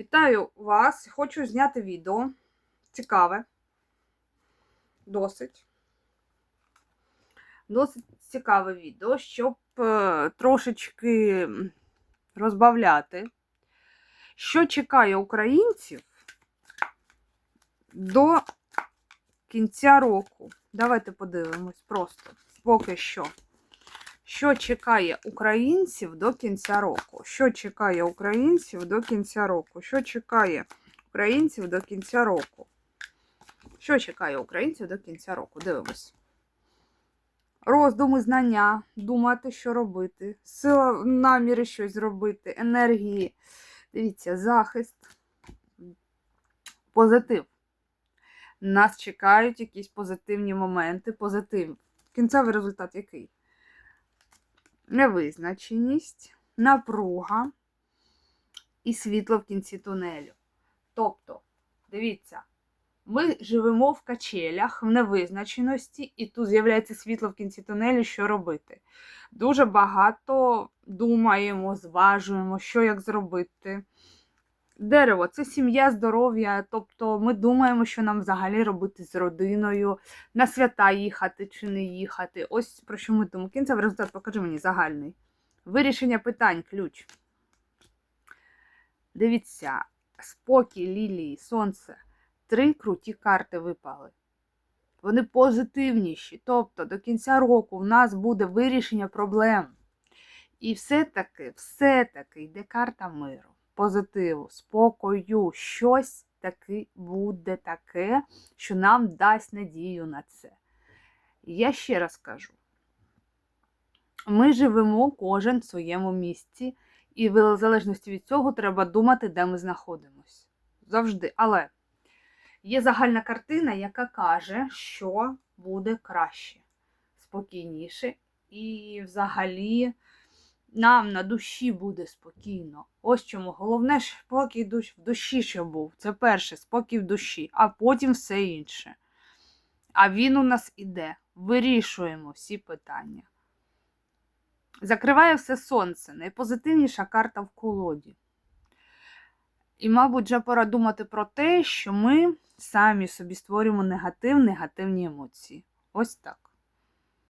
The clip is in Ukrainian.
Вітаю вас! Хочу зняти відео. Цікаве. Досить. Досить цікаве відео, щоб е, трошечки розбавляти, що чекає українців до кінця року. Давайте подивимось просто поки що. Що чекає українців до кінця року? Що чекає українців до кінця року? Що чекає українців до кінця року? Що чекає українців до кінця року? Дивимось. Роздуми, знання, думати, що робити, сила, наміри щось зробити, енергії. Дивіться, захист, позитив. Нас чекають якісь позитивні моменти, позитив. Кінцевий результат який? Невизначеність, напруга і світло в кінці тунелю. Тобто, дивіться, ми живемо в качелях, в невизначеності, і тут з'являється світло в кінці тунелю, що робити. Дуже багато думаємо, зважуємо, що як зробити. Дерево це сім'я, здоров'я. Тобто ми думаємо, що нам взагалі робити з родиною, на свята їхати чи не їхати. Ось про що ми думаємо. Кінцевий результат покажи мені загальний. Вирішення питань, ключ. Дивіться, спокій, лілії, сонце. Три круті карти випали. Вони позитивніші. Тобто до кінця року в нас буде вирішення проблем. І все-таки, все-таки йде карта миру позитиву, спокою, щось таки буде таке, що нам дасть надію на це. Я ще раз кажу: ми живемо кожен в своєму місці, і в залежності від цього треба думати, де ми знаходимося. Завжди. Але є загальна картина, яка каже, що буде краще, спокійніше і взагалі нам на душі буде спокійно. Ось чому головне спокій в душі, що був. Це перше спокій в душі, а потім все інше. А він у нас іде. Вирішуємо всі питання. Закриває все сонце, найпозитивніша карта в колоді. І, мабуть, вже пора думати про те, що ми самі собі створюємо негатив, негативні емоції. Ось так.